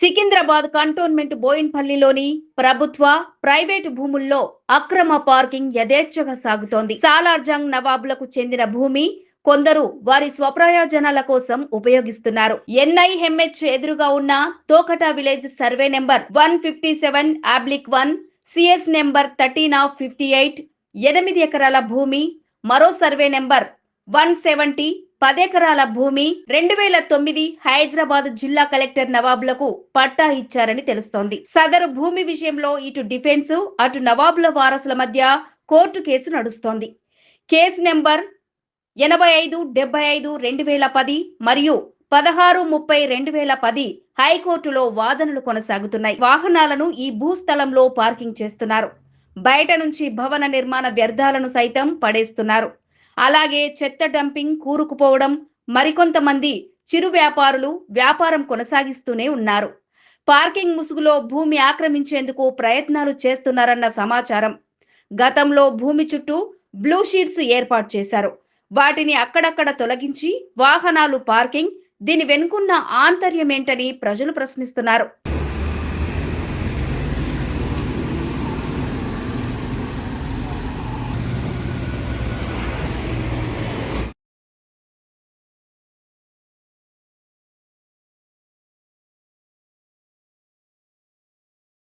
Secunderabad cantonment బోయిన్పల్లిలోని ప్రభుత్వ private భూముల్లో అక్రమ పార్కింగ్ యథేచ్ఛగా సాగుతోంది. సాలార్జంగ్ నవాబులకు చెందిన భూమి కొందరు వారి స్వప్రయోజనాల కోసం ఉపయోగిస్తున్నారు. ఎన్ఐహెచ్హెచ్ ఎదురుగా ఉన్న Tokatta village survey number one fifty seven oblique one CS number thirteen of fifty eight ఎనిమిది ఎకరాల భూమి మరో సర్వే నెంబర్ వన్ సెవెంటీ పదెకరాల భూమి రెండు వేల తొమ్మిది హైదరాబాద్ జిల్లా కలెక్టర్ నవాబులకు పట్టా ఇచ్చారని తెలుస్తోంది. సదరు భూమి విషయంలో ఇటు డిఫెన్స్ అటు నవాబుల వారసుల మధ్య కోర్టు కేసు నడుస్తోంది. కేసు నెంబర్ ఎనభై ఐదు డెబ్బై ఐదు రెండు వేల పది మరియు పదహారు ముప్పై రెండు వేల పది హైకోర్టులో వాదనలు కొనసాగుతున్నాయి. వాహనాలను ఈ భూస్థలంలో పార్కింగ్ చేస్తున్నారు. బయట నుంచి భవన నిర్మాణ వ్యర్థాలను సైతం పడేస్తున్నారు. అలాగే చెత్త డంపింగ్ కూరుకుపోవడం మరికొంతమంది చిరు వ్యాపారులు వ్యాపారం కొనసాగిస్తూనే ఉన్నారు. పార్కింగ్ ముసుగులో భూమి ఆక్రమించేందుకు ప్రయత్నాలు చేస్తున్నారన్న సమాచారం. గతంలో భూమి చుట్టూ బ్లూ షీట్స్ ఏర్పాటు చేశారు. వాటిని అక్కడక్కడ తొలగించి వాహనాలు పార్కింగ్ దీని వెనుకున్న ఆంతర్యమేంటని ప్రజలు ప్రశ్నిస్తున్నారు.